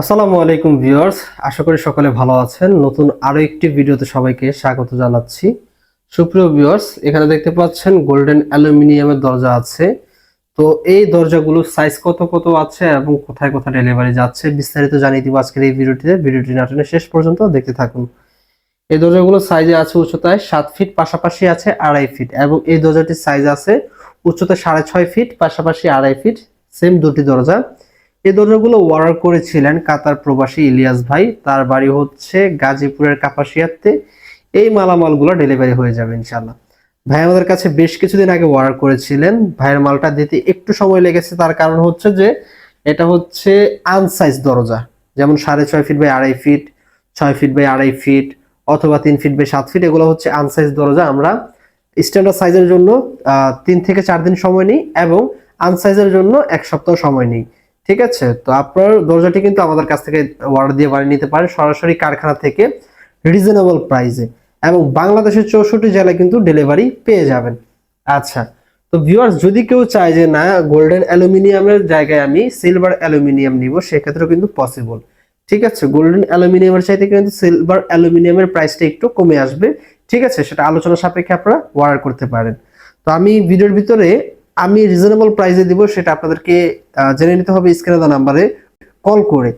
আসসালামু আলাইকুম ভিউয়ার্স, আশা করি সকলে ভালো আছেন। নতুন আরও একটি ভিডিওতে সবাইকে স্বাগত জানাচ্ছি। সুপ্রিয় ভিউয়ার্স, এখানে দেখতে পাচ্ছেন গোল্ডেন অ্যালুমিনিয়ামের দরজা আছে। তো এই দরজাগুলোর সাইজ কত কত আছে এবং কোথায় কোথায় ডেলিভারি যাচ্ছে বিস্তারিত জানিয়ে দিব আজকের এই ভিডিওটিতে। ভিডিওটি নাটনে শেষ পর্যন্ত দেখতে থাকুন। এই দরজাগুলোর সাইজে আছে উচ্চতায় সাত ফিট পাশাপাশি আছে আড়াই ফিট এবং এই দরজাটির সাইজ আছে উচ্চতায় সাড়ে ছয় ফিট পাশাপাশি আড়াই ফিট সেম দুটি দরজা। এই দরজাগুলো অর্ডার করেছিলেন কাতার প্রবাসী ইলিয়াস ভাই। তার বাড়ি হচ্ছে গাজীপুরের কাপাসিয়াতে। এই মালামালগুলো ডেলিভারি হয়ে যাবে ইনশাল্লাহ ভাই আমাদের কাছে বেশ কিছুদিন আগে অর্ডার করেছিলেন। ভাইয়ের মালটা দিতে একটু সময় লেগেছে। তার কারণ হচ্ছে যে, এটা হচ্ছে আনসাইজ দরজা। যেমন সাড়ে ছয় ফিট বাই আড়াই ফিট, ছয় ফিট বাই আড়াই ফিট, অথবা তিন ফিট বাই সাত ফিট, এগুলো হচ্ছে আনসাইজ দরজা। আমরা স্ট্যান্ডার্ড সাইজের জন্য তিন থেকে চার দিন সময় নিই এবং আনসাইজের জন্য এক সপ্তাহ সময় নিই। ঠিক আছে? তো আপনার দরজাটি কিন্তু আমাদের কাছ থেকে অর্ডার দিয়ে বানিয়ে নিতে পারেন সরাসরি কারখানা থেকে রিজনেবল প্রাইসে এবং বাংলাদেশের চৌষট্টি জেলায় কিন্তু ডেলিভারি পেয়ে যাবেন। আচ্ছা তো ভিউয়ার্স যদি কেউ চায় যে, না গোল্ডেন অ্যালুমিনিয়ামের জায়গায় আমি সিলভার অ্যালুমিনিয়াম নিব, সেক্ষেত্রেও কিন্তু পসিবল ঠিক আছে গোল্ডেন অ্যালুমিনিয়ামের চাইতে কিন্তু সিলভার অ্যালুমিনিয়ামের প্রাইসটা একটু কমে আসবে। ঠিক আছে, সেটা আলোচনা সাপেক্ষে আপনারা অর্ডার করতে পারেন। তো আমি ভিডিওর ভিতরে আমি রিজনেবল প্রাইসে দিব সেটা আপনাদেরকে জেনে নিতে হবে স্ক্রিনে দেওয়া নাম্বারে কল করে।